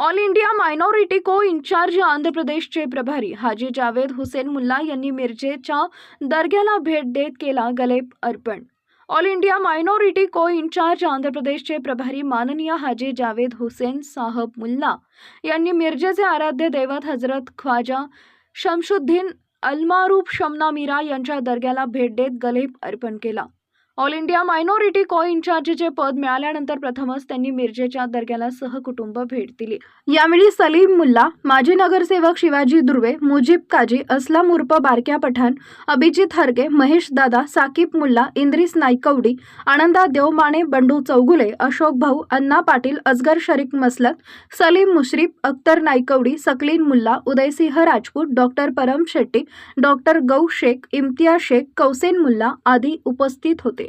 All India minority co incharge Andhra प्रदेशचे प्रभारी हाजी जावेद हुसेन मुल्ला यांनी मिरजेच्या दर्ग्याला भेट देत केला गलेप अर्पण. All India minority co incharge Andhra प्रदेशचे प्रभारी माननीय हाजी जावेद हुसेन साहब मुल्ला यांनी मिरजेचे आराध्य दैवत हजरत ख्वाजा शमशुद्दीन अलमारूप शमना मीरा यांच्या दर्ग्याला भेट देत गलेप अर्पण केला. ऑल इंडिया मायनॉरिटी को इन्चार्जचे पद मिळाल्यानंतर प्रथमच त्यांनी मिरजेच्या दर्ग्याला सहकुटुंब भेट दिली. यावेळी सलीम मुल्ला माजी नगरसेवक शिवाजी दुर्वे मुजीब काजी असलाम उर्फ बारक्या पठाण अभिजित हरगे महेश दादा साकीब मुल्ला इंद्रिस नाईकवडी आनंदा देवमाने बंडू चौगुले अशोक भाऊ अण्णा पाटील अजगर शरीक मसलत सलीम मुश्रीफ अख्तर नाईकवडी सकलीन मुल्ला उदयसिंह राजपूत डॉक्टर परम शेट्टी डॉक्टर गौ शेख इम्तिया शेख कौसेन मुल्ला आदी उपस्थित होते.